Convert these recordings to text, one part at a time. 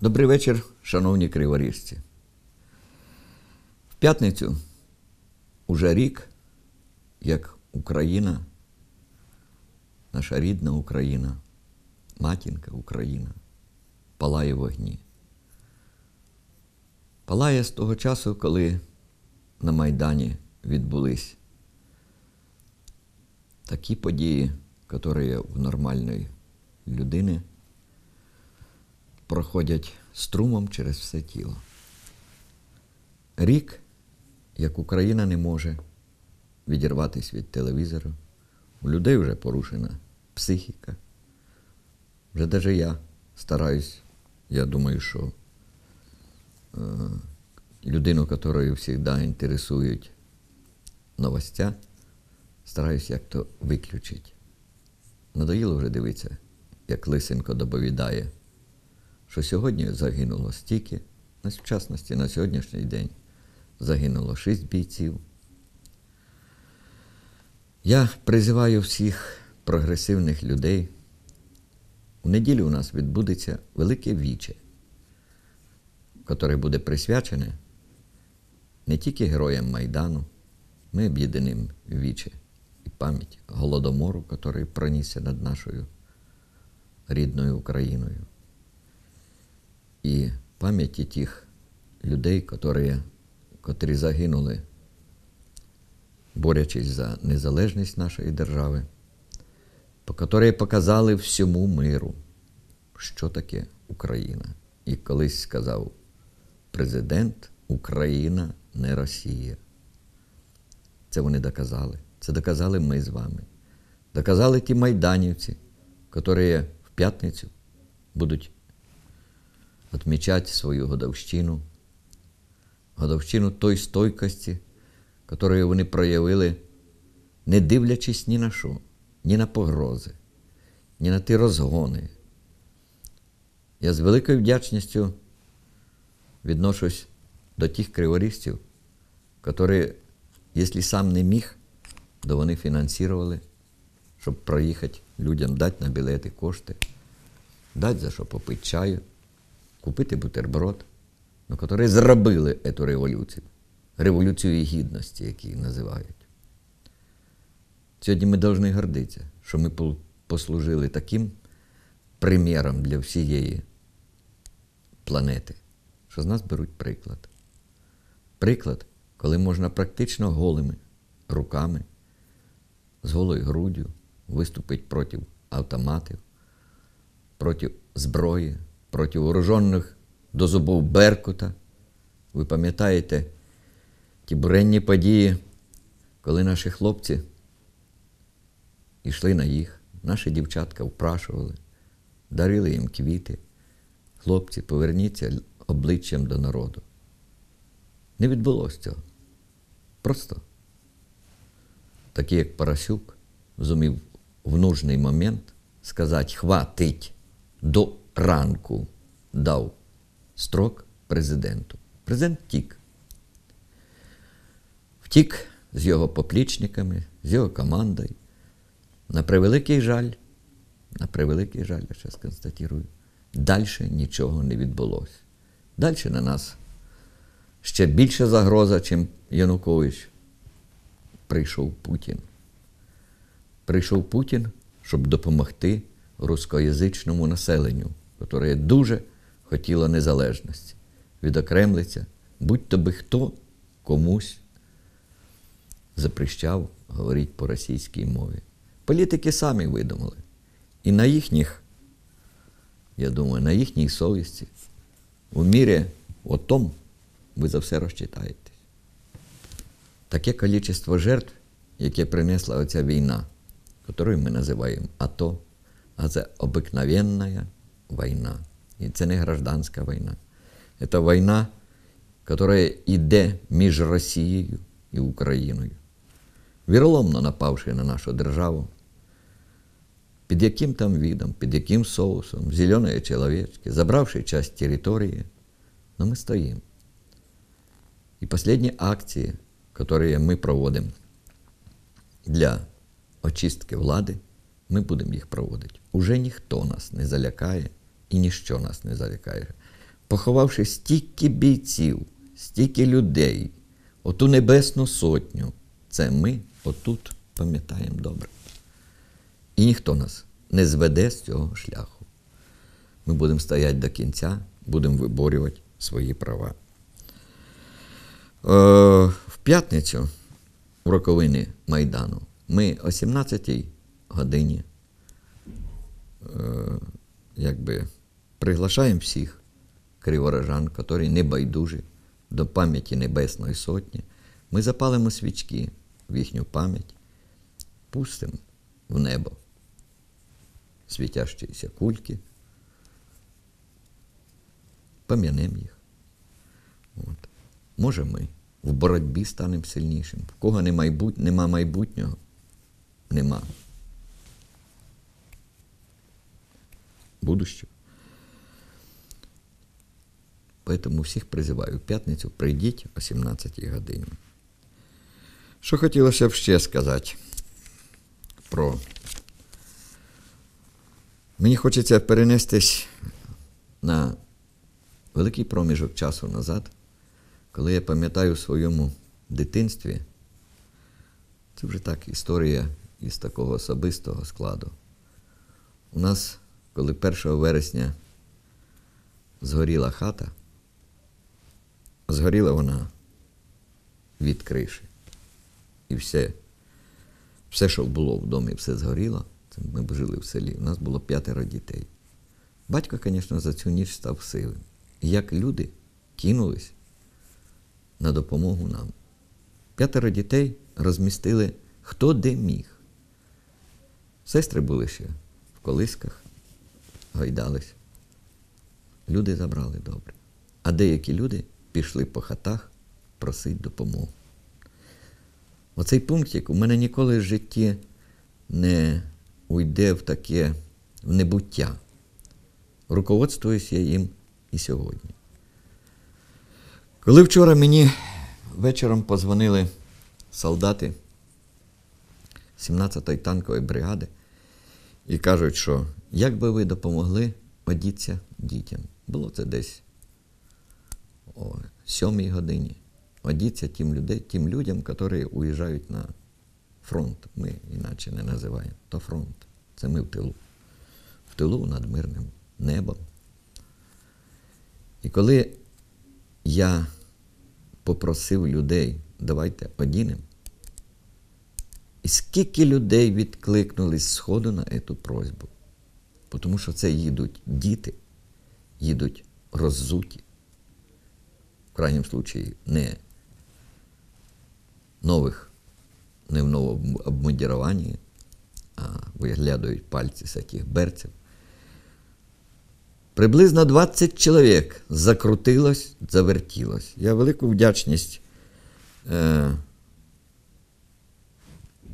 Добрий вечір, шановні криворіжці. В п'ятницю уже рік, як Україна, наша рідна Україна, матінка Україна, палає вогні. Палає з того часу, коли на Майдані відбулись такі події, які в нормальної людини проходять струмом через все тіло. Рік, як Україна не може відірватися від телевізора, у людей вже порушена психіка. Вже навіть я стараюсь, я думаю, що е, людину, якою завжди інтересують новостя, стараюсь як то виключити. Надоїло вже дивитися, як Лисенко доповідає, що сьогодні загинуло стільки, на частності на сьогоднішній день загинуло шість бійців. Я призиваю всіх прогресивних людей. У неділю у нас відбудеться велике віче, яке буде присвячене не тільки героям Майдану, ми об'єднаним віче і пам'ять Голодомору, який пронісся над нашою рідною Україною. І пам'яті тих людей, котрі, котрі загинули, борючись за незалежність нашої держави, котрі показали всьому миру, що таке Україна. І колись сказав президент Україна не Росія. Це вони доказали. Це доказали ми з вами. Доказали ті майданівці, які в п'ятницю будуть відмічати свою годовщину, годовщину той стойкості, якою вони проявили, не дивлячись ні на що, ні на погрози, ні на ті розгони. Я з великою вдячністю відношусь до тих криворістів, які, якщо сам не міг, то вони фінансували, щоб проїхати людям, дати на білети кошти, дати за що попити чаю, купити бутерброд, ну, які зробили цю революцію, революцію гідності, які її називають. Сьогодні ми повинні гордитися, що ми послужили таким приміром для всієї планети, що з нас беруть приклад. Приклад, коли можна практично голими руками, з голою груддю виступити проти автоматів, проти зброї, проти вооружених до зубов Беркута. Ви пам'ятаєте ті буренні події, коли наші хлопці йшли на їх, наші дівчатка впрашували, дарили їм квіти. Хлопці, поверніться обличчям до народу. Не відбулося цього. Просто такий, як Парасюк, зумів в нужний момент сказати хватить до ранку дав строк президенту. Президент втік. Втік з його поплічниками, з його командою. На превеликий жаль, на превеликий жаль, я зараз констатую, далі нічого не відбулося. Далі на нас ще більша загроза, чим Янукович. Прийшов Путін. Прийшов Путін, щоб допомогти рускоязичному населенню, яке дуже хотіло незалежності, відокремлиться, будь-то би хто комусь запрещав говорити по російській мові. Політики самі видумали. І на їхніх, я думаю, на їхній совісті, у мірі отом ви за все розчитаєтесь. Таке кількість жертв, яке принесла оця війна, яку ми називаємо АТО, а це обикновенна війна. І це не гражданська війна. Це війна, яка йде між Росією і Україною. Віроломно напавши на нашу державу, під яким там видом, під яким соусом, зеленої чоловічки, забравши часть території, но ми стоїмо. І останні акції, які ми проводимо для очистки влади, ми будемо їх проводити. Уже ніхто нас не залякає і ніщо нас не залякає. поховавши стільки бійців, стільки людей, оту Небесну Сотню, це ми отут пам'ятаємо добре. І ніхто нас не зведе з цього шляху. Ми будемо стояти до кінця, будемо виборювати свої права. Е, в п'ятницю, в роковини Майдану, ми о 17-й годині е, якби приглашаємо всіх криворожан, які не байдужі до пам'яті Небесної Сотні. Ми запалимо свічки в їхню пам'ять, пустимо в небо світящіся кульки, пам'янемо їх. От. Може, ми в боротьбі станемо сильнішим. В кого не майбут... нема майбутнього, нема будущего. Поэтому всіх призиваю в п'ятницю прийдіть о 17 годині. Що хотілося б ще сказати про. Мені хочеться перенестись на великий проміжок часу назад, коли я пам'ятаю в своєму дитинстві, це вже так історія із такого особистого складу. У нас, коли 1 вересня згоріла хата, згоріла вона від криші. І все, все, що було в домі, все згоріло. Це ми жили в селі. У нас було п'ятеро дітей. Батько, звісно, за цю ніч став силим. І як люди кинулись на допомогу нам. П'ятеро дітей розмістили хто де міг. Сестри були ще в колисках, гайдались. Люди забрали добре. А деякі люди пішли по хатах просити допомогу. Оцей пунктик у мене ніколи в житті не уйде в таке в небуття. Руководствуюсь я їм і сьогодні. Коли вчора мені вечором позвонили солдати 17-ї танкової бригади і кажуть, що як би ви допомогли одіться дітям. Було це десь о 7 годині. Одіться тим, людей, тим людям, які уїжджають на фронт. Ми іначе не називаємо. То фронт. Це ми в тилу. В тилу над мирним небом. І коли я попросив людей, давайте одінемо, і скільки людей відкликнулись з сходу на цю просьбу. Тому що це їдуть діти, їдуть роззуті. В крайньому случаї не нових, не в новому обмундіруванні, а виглядають пальці з цих берців. Приблизно 20 чоловік закрутилось, завертілось. Я велику вдячність е,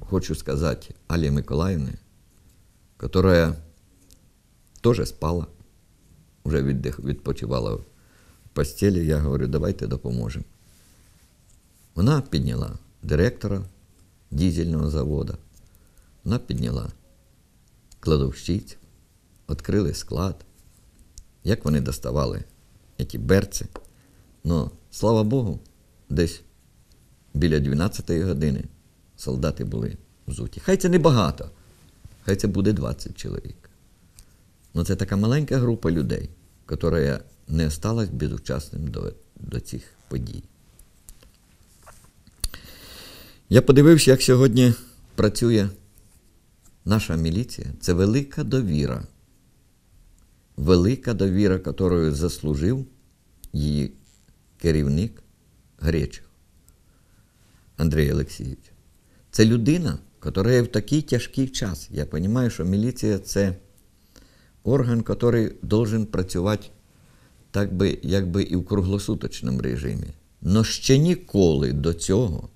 хочу сказати Алі Миколаївні, яка теж спала, вже відпочивала постелі. Я говорю, давайте допоможемо. Вона підняла директора дізельного заводу, вона підняла кладовщиць, відкрили склад як вони доставали ці берці. Ну, слава Богу, десь біля 12-ї години солдати були взуті. Хай це не багато, хай це буде 20 чоловік. Ну це така маленька група людей, яка не осталась безучасним до, до цих подій. Я подивився, як сьогодні працює наша міліція. Це велика довіра велика довіра, якою заслужив її керівник Гречев Андрій Олексійович. Це людина, яка в такий тяжкий час. Я розумію, що міліція це орган, який должен працювати так би, якби і в круглосуточному режимі. Но ще ніколи до цього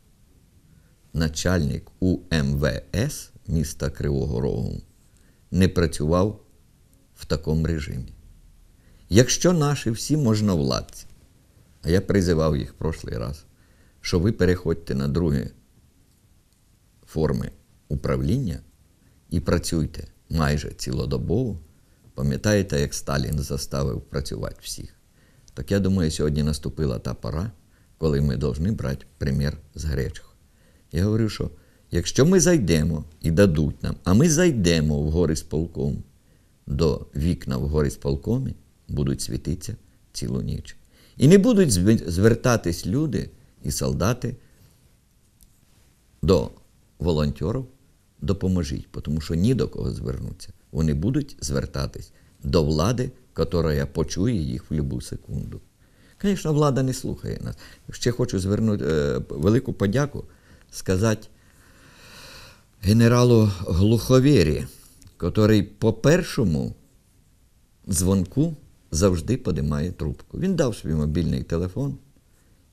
начальник УМВС міста Кривого Рогу не працював в такому режимі. Якщо наші всі можновладці, а я призивав їх в прошлий раз, що ви переходьте на другі форми управління і працюйте майже цілодобово, пам'ятаєте, як Сталін заставив працювати всіх, Так я думаю, сьогодні наступила та пора, коли ми повинні брати примір з гречого. Я говорю, що якщо ми зайдемо і дадуть нам, а ми зайдемо в гори з полком, до вікна в горі з полкомі будуть світитися цілу ніч. І не будуть звертатись люди і солдати до волонтерів, допоможіть, тому що ні до кого звернуться. Вони будуть звертатись до влади, яка почує їх в будь-яку секунду. Звісно, влада не слухає нас. Ще хочу звернути е, велику подяку сказати генералу Глуховєрі, який по першому дзвонку завжди подимає трубку. Він дав свій мобільний телефон,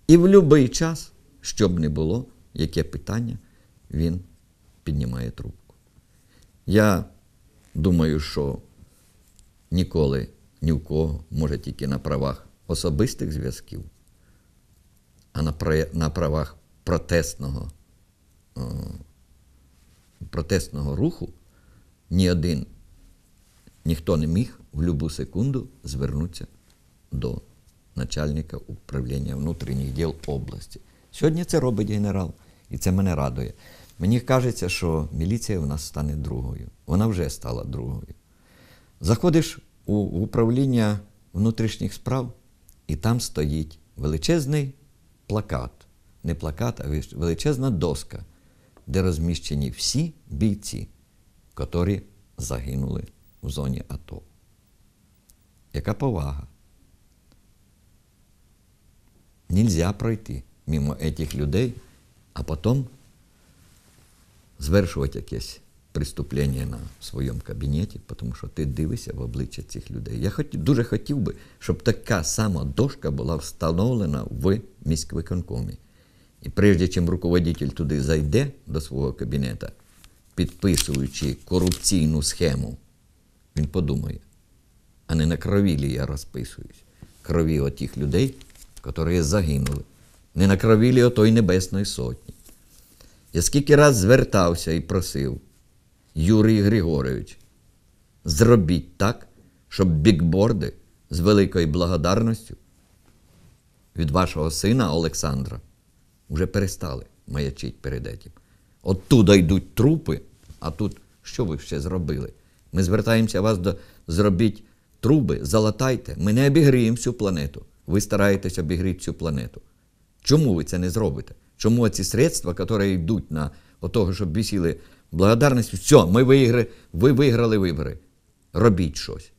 і в будь-який час, що б не було, яке питання, він піднімає трубку. Я думаю, що ніколи ні в кого, може тільки на правах особистих зв'язків, а на, на правах протестного, о, протестного руху ні один, ніхто не міг в будь-яку секунду звернутися до начальника управління внутрішніх діл області. Сьогодні це робить генерал, і це мене радує. Мені кажеться, що міліція в нас стане другою. Вона вже стала другою. Заходиш у управління внутрішніх справ, і там стоїть величезний плакат. Не плакат, а величезна доска, де розміщені всі бійці, які загинули в зоні АТО. Яка повага? Нельзя пройти мимо этих людей, а потім звершувати якесь преступлення на своєму кабінеті, тому що ти дивишся в обличчя цих людей. Я хот, дуже хотів би, щоб така сама дошка була встановлена в міськвиконкомі. І прежде чим руководитель туди зайде до свого кабінета, підписуючи корупційну схему, він подумає, а не на крові лі я розписуюсь. Крові отих людей, які загинули. Не на крові лі отої Небесної Сотні. Я скільки раз звертався і просив, Юрій Григорович, зробіть так, щоб бікборди з великою благодарністю від вашого сина Олександра вже перестали маячити перед этим. Оттуда йдуть трупи, а тут що ви ще зробили? Ми звертаємося вас до зробіть труби, залатайте. Ми не обігріємо всю планету. Ви стараєтесь обігріти всю планету. Чому ви це не зробите? Чому ці средства, які йдуть на того, щоб висіли благодарність, все, ми виграли, ви виграли вибори. Робіть щось.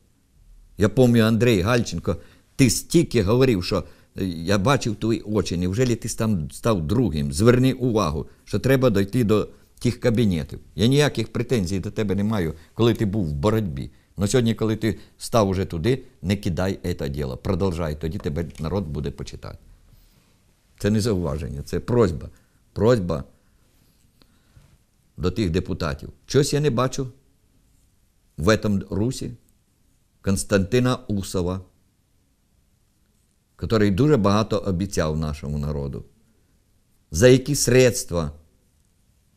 Я пам'ятаю, Андрій Гальченко, ти стільки говорив, що е, я бачив твої очі, невже ти там став другим? Зверни увагу, що треба дойти до тих кабінетів. Я ніяких претензій до тебе не маю, коли ти був в боротьбі. Але сьогодні, коли ти став уже туди, не кидай це діло. Продовжай, тоді тебе народ буде почитати. Це не зауваження, це просьба. Просьба до тих депутатів. Щось я не бачу в этом Русі Константина Усова, який дуже багато обіцяв нашому народу. За які средства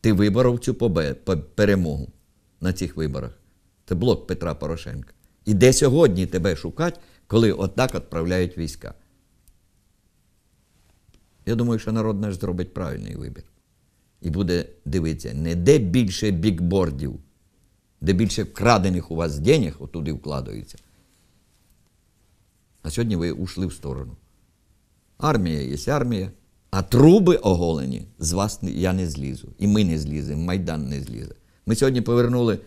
ти виборов цю перемогу на цих виборах? Це блок Петра Порошенка. І де сьогодні тебе шукати, коли отак відправляють війська? Я думаю, що народ наш зробить правильний вибір. І буде дивитися, не де більше бікбордів, де більше вкрадених у вас денег, отуди вкладаються. А сьогодні ви ушли в сторону. Армія є армія, а труби оголені з вас я не злізу. І ми не зліземо, Майдан не злізе. Ми сьогодні повернули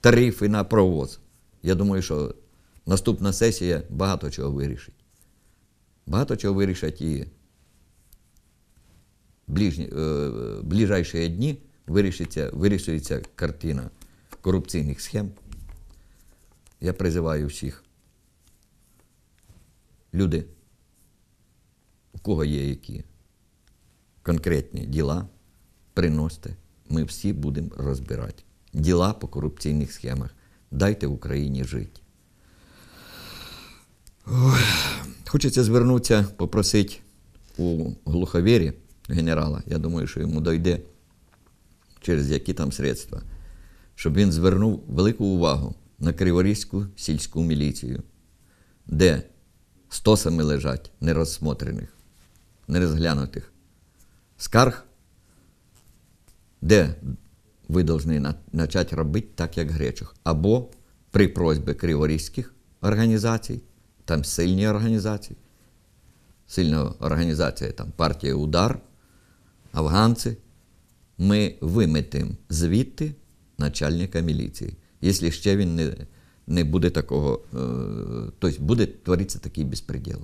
тарифи на провоз. Я думаю, що наступна сесія багато чого вирішить. Багато чого вирішать і ближні, е, ближайші дні вирішиться, вирішується картина корупційних схем. Я призиваю всіх. Люди, у кого є які конкретні діла, приносьте. Ми всі будемо розбирати. Діла по корупційних схемах. Дайте Україні жити. Хочеться звернутися, попросити у глуховірі генерала. Я думаю, що йому дойде через які там средства, щоб він звернув велику увагу на Криворізьку сільську міліцію, де стосами лежать нерозсмотрених, нерозглянутих скарг, де ви повинні почати робити так, як Гречух. Або при просьбі криворізьких організацій, там сильні організації, сильна організація, там партія Удар, афганці, ми виметимо звідти начальника міліції. Якщо ще він не, не буде такого, е, тобто буде творитися такий безпреділ.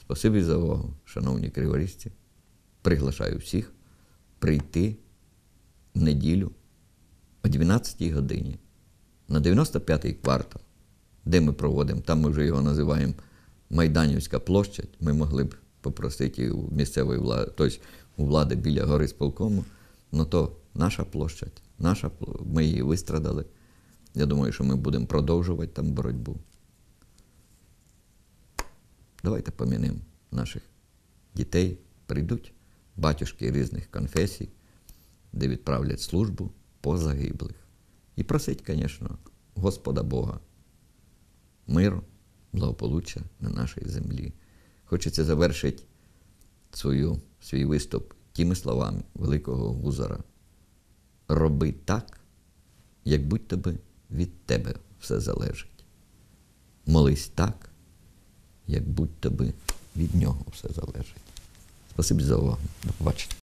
Спасибі за увагу, шановні криворізці. Приглашаю всіх прийти в неділю о 12 годині на 95-й квартал, де ми проводимо, там ми вже його називаємо Майданівська площадь. Ми могли б попросити у місцевої влади, тобто у влади біля гори сполкому, ну то наша площадь, наша, ми її вистрадали. Я думаю, що ми будемо продовжувати там боротьбу. Давайте помінемо наших дітей, прийдуть батюшки різних конфесій, де відправлять службу по загиблих. І просить, звісно, Господа Бога, миру, благополуччя на нашій землі. Хочеться завершити свою, свій виступ тими словами великого гузара. Роби так, як будь-то би від тебе все залежить. Молись так, як будь-то би від нього все залежить. Спасибі за увагу. До побачення.